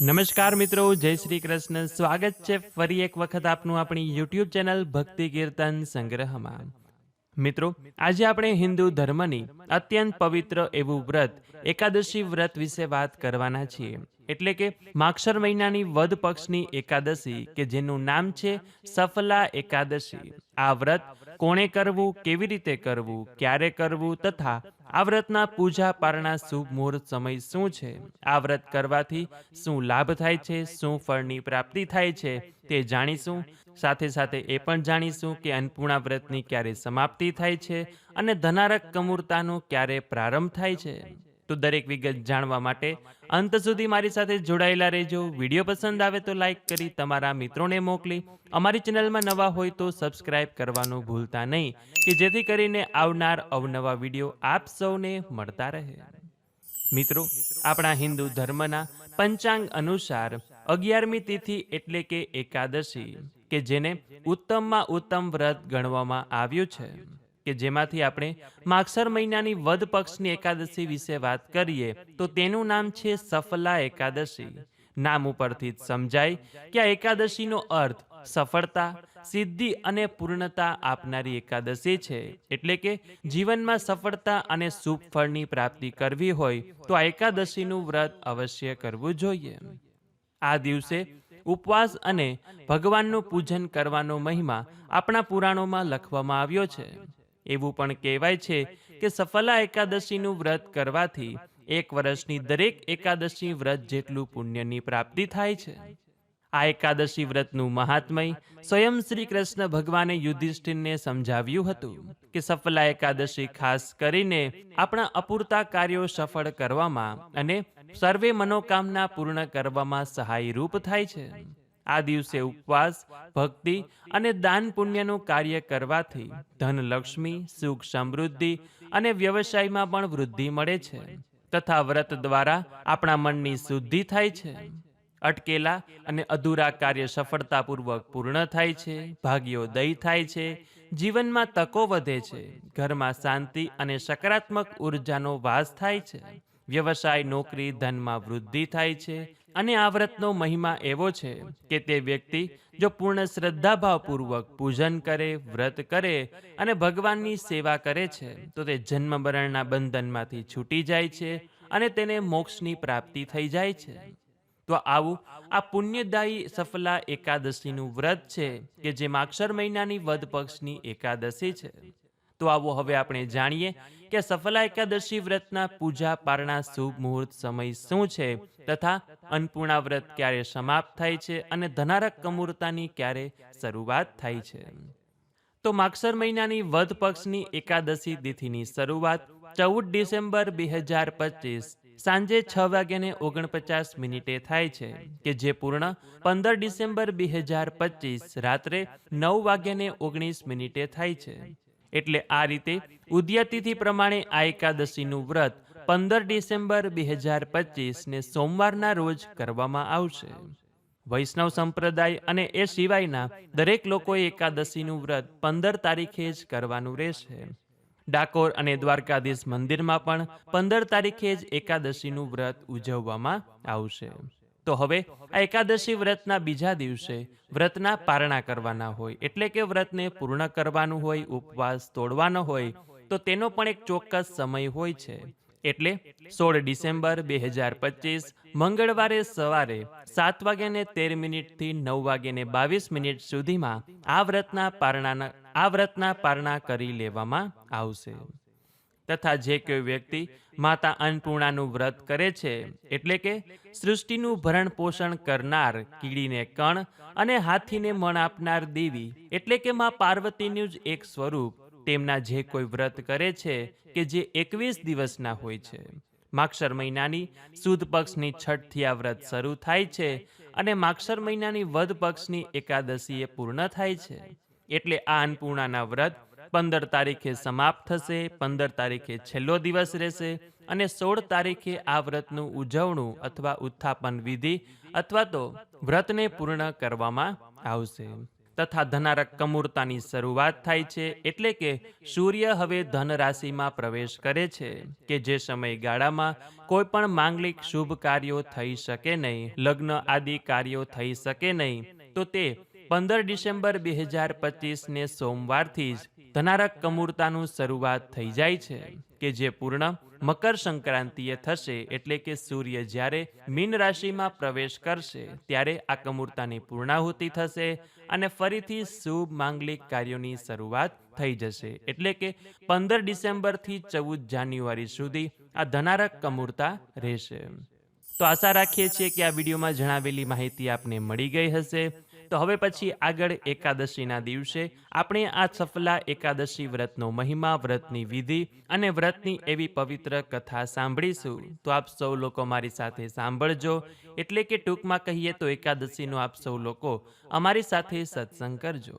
નમસ્કાર મિત્રો, જય શ્રી કૃષ્ણ. સ્વાગત છે ફરી એક વખત આપનું આપણી યુટ્યુબ ચેનલ ભક્તિ કીર્તન સંગ્રહમાં. મિત્રો, આજે આપણે હિન્દુ ધર્મની અત્યંત પવિત્ર એવું વ્રત એકાદશી વ્રત વિશે વાત કરવાના છીએ. એટલે કે માક્ષર મહિનાની વદ પક્ષની એકાદશી, કે જેનું નામ છે સફલા એકાદશી. આ વ્રત કોણે કરવું, કેવી રીતે કરવું, ક્યારે કરવું તથા આ વ્રતના પૂજા પારણા શુભ મુહૂર્ત સમય શું છે? આ વ્રત કરવાથી શું લાભ થાય છે? શું ફળની પ્રાપ્તિ થાય છે? તે જાણીશું. સાથે સાથે એ પણ જાણીશું કે અન્નપૂર્ણા વ્રતની ક્યારે સમાપ્તિ થાય છે અને ધનારક કમૂરતાનો ક્યારે પ્રારંભ થાય છે. તો દરેક વિગત જાણવા માટે અંત સુધી મારી સાથે જોડાયેલા રહેજો. વીડિયો પસંદ આવે તો લાઇક કરી તમારા મિત્રોને મોકલી. અમારી ચેનલમાં નવા હોય તો સબસ્ક્રાઇબ કરવાનું ભૂલતા નહીં, કે જેથી કરીને આવનાર અવનવા વીડિયો આપ સૌને મળતા રહે. મિત્રો, આપણા હિન્દુ ધર્મના પંચાંગ અનુસાર અગિયારમી તિથિ એટલે કે એકાદશી, કે જેને ઉત્તમમાં ઉત્તમ વ્રત ગણવામાં આવ્યું છે. કે જેમાંથી આપણે માગસર મહિનાની વદ પક્ષની એકાદશી વિશે વાત કરીએ, તો તેનું નામ છે સફલા એકાદશી. નામ ઉપરથી જ સમજાય કે આ એકાદશીનો અર્થ સફળતા, સિદ્ધિ અને પૂર્ણતા આપનારી એકાદશી છે. એટલે કે જીવનમાં સફળતા અને શુભ ફળની પ્રાપ્તિ કરવી હોય, તો આ એકાદશીનું વ્રત અવશ્ય કરવું જોઈએ. આ દિવસે ઉપવાસ અને ભગવાનનું પૂજન કરવાનો મહિમા આપણા પુરાણોમાં લખવામાં આવ્યો છે. એવું પણ કહેવાય છે કે સફલા એકાદશીનું વ્રત કરવાથી એક વર્ષની દરેક એકાદશી વ્રત જેટલું પુણ્યની પ્રાપ્તિ થાય છે. આ એકાદશી વ્રતનું મહાત્મય સ્વયં શ્રી કૃષ્ણ ભગવાને યુધિષ્ઠિરને સમજાવ્યું હતું કે સફલા એકાદશી ખાસ કરીને આપણા અપૂરતા કાર્યો સફળ કરવામાં અને સર્વે મનોકામના પૂર્ણ કરવામાં સહાયરૂપ થાય છે. આ દિવસે ઉપવાસ, ભક્તિ અને દાન પુણ્યનું કાર્ય કરવાથી ધનલક્ષ્મી, સુખ સમૃદ્ધિ અને વ્યવસાયમાં પણ વૃદ્ધિ મળે છે. તથા વ્રત દ્વારા આપણા મનની શુદ્ધિ થાય છે. અટકેલા અને અધૂરા કાર્ય સફળતાપૂર્વક પૂર્ણ થાય છે. ભાગ્યોદય થાય છે. જીવનમાં તકો વધે છે. ઘરમાં શાંતિ અને સકારાત્મક ઉર્જાનો વાસ થાય છે. વ્યવસાય, નોકરી, ધનમાં વૃદ્ધિ થાય છે. અને આ વ્રતનો મહિમા એવો છે કે તે વ્યક્તિ જો પૂર્ણ શ્રદ્ધાભાવપૂર્વક પૂજન કરે, વ્રત કરે અને ભગવાનની સેવા કરે છે, તો તે જન્મ મરણના બંધનમાંથી છૂટી જાય છે અને તેને મોક્ષની પ્રાપ્તિ થઈ જાય છે. તો આવું આ પુણ્યદાયી સફલા એકાદશીનું વ્રત છે કે જે માક્ષર મહિનાની વદ પક્ષની એકાદશી છે. તો આવો હવે આપણે જાણીએ કે સફલા એકાદશી વ્રતના પૂજા પારણા શુભ મુહૂર્ત સમય શું છે તથા અન્નપૂર્ણા વ્રત ક્યારે સમાપ્ત થાય છે અને ધનારક કમૂરતાની ક્યારે શરૂઆત થાય છે. તો માક્ષર મહિનાની વધ પક્ષની એકાદશી તિથિની શરૂઆત ચૌદ ડિસેમ્બર બે હજાર પચીસ સાંજે છ વાગ્યાને ઓગણપચાસ મિનિટે થાય છે કે જે પૂર્ણ પંદર ડિસેમ્બર બે હજાર પચીસ રાત્રે નવ વાગ્યાને ઓગણીસ મિનિટે થાય છે. એટલે આ રીતે ઉદ્યતિથિ પ્રમાણે આ એકાદશીનું વ્રત પંદર ડિસેમ્બર બે હજાર પચીસને સોમવારના રોજ કરવામાં આવશે. વૈષ્ણવ સંપ્રદાય અને એ સિવાયના દરેક લોકોએ એકાદશીનું વ્રત પંદર તારીખે જ કરવાનું રહેશે. ડાકોર અને દ્વારકાધીશ મંદિરમાં પણ પંદર તારીખે જ એકાદશીનું વ્રત ઉજવવામાં આવશે. તો હવે આ એકાદશી વ્રતના બીજા દિવસે વ્રતના પારણા કરવાના હોય. એટલે કે વ્રતને પૂર્ણ કરવાનું હોય, ઉપવાસ તોડવાનો હોય, તો તેનો પણ એક ચોક્કસ સમય હોય છે. એટલે સોળ ડિસેમ્બર બે હજાર પચીસ, મંગળવારે સવારે સાત વાગ્યાને તેર મિનિટથી નવ વાગ્યાને બાવીસ મિનિટ સુધીમાં આ વ્રતના પારણાના, આ વ્રતના પારણા કરી લેવામાં આવશે. તથા જે કોઈ વ્યક્તિ માતા અન્નપૂર્ણાનું વ્રત કરે છે, એટલે કે સૃષ્ટિનું ભરણ પોષણ કરનાર કીડીને કણ અને હાથીને મણ આપનાર દેવી, એટલે કે માં પાર્વતીનું જ એક સ્વરૂપ તેમના જે કોઈ વ્રત કરે છે, કે જે એકવીસ દિવસના હોય છે. માક્ષર મહિનાની સુદ પક્ષની છઠથી આ વ્રત શરૂ થાય છે અને માક્ષર મહિનાની વધ પક્ષની એકાદશીએ પૂર્ણ થાય છે. એટલે આ અન્નપૂર્ણાના વ્રત પંદર તારીખે સમાપ્ત થશે, પંદર તારીખે છેલ્લો દિવસ રહેશે અને સોળ તારીખે આ વ્રતનું ઉજવણું અથવા ઉત્થાપન વિધિ અથવા તો વ્રતને પૂર્ણ કરવામાં આવશે. તથા ધનારક કમૂરતાની શરૂઆત થાય છે એટલે કે સૂર્ય હવે ધન રાશિમાં પ્રવેશ કરે છે, કે જે સમયગાળામાં કોઈ પણ માંગલિક શુભ કાર્યો થઈ શકે નહીં, લગ્ન આદિ કાર્યો થઈ શકે નહીં, તો તે પંદર ડિસેમ્બર બે હજાર પચીસને સોમવારથી જ ધનારક કમૂરતાનું શરૂઆત થઈ જાય છે, કે જે પૂર્ણ મકર સંક્રાંતિએ થશે એટલે કે સૂર્ય જ્યારે મીન રાશિમાં પ્રવેશ કરશે, ત્યારે આ કમૂરતાની પૂર્ણાહુતિ થશે અને ફરીથી શુભ માંગલિક કાર્યોની શરૂઆત થઈ જશે. એટલે કે પંદર ડિસેમ્બરથી ચૌદ જાન્યુઆરી સુધી આ ધનારક કમૂરતા રહેશે. તો આશા રાખીએ છીએ કે આ વિડીયોમાં જણાવેલી માહિતી આપને મળી ગઈ હશે. તો હવે પછી આગળ એકાદશીના દિવસે આપણે આ સફલા એકાદશી વ્રતનો મહિમા, વ્રતની વિધિ અને વ્રતની એવી પવિત્ર કથા સાંભળીશું. તો આપ સૌ લોકો મારી સાથે સાંભળજો. એટલે કે ટૂંકમાં કહીએ તો એકાદશીનો આપ સૌ લોકો અમારી સાથે સત્સંગ કરજો.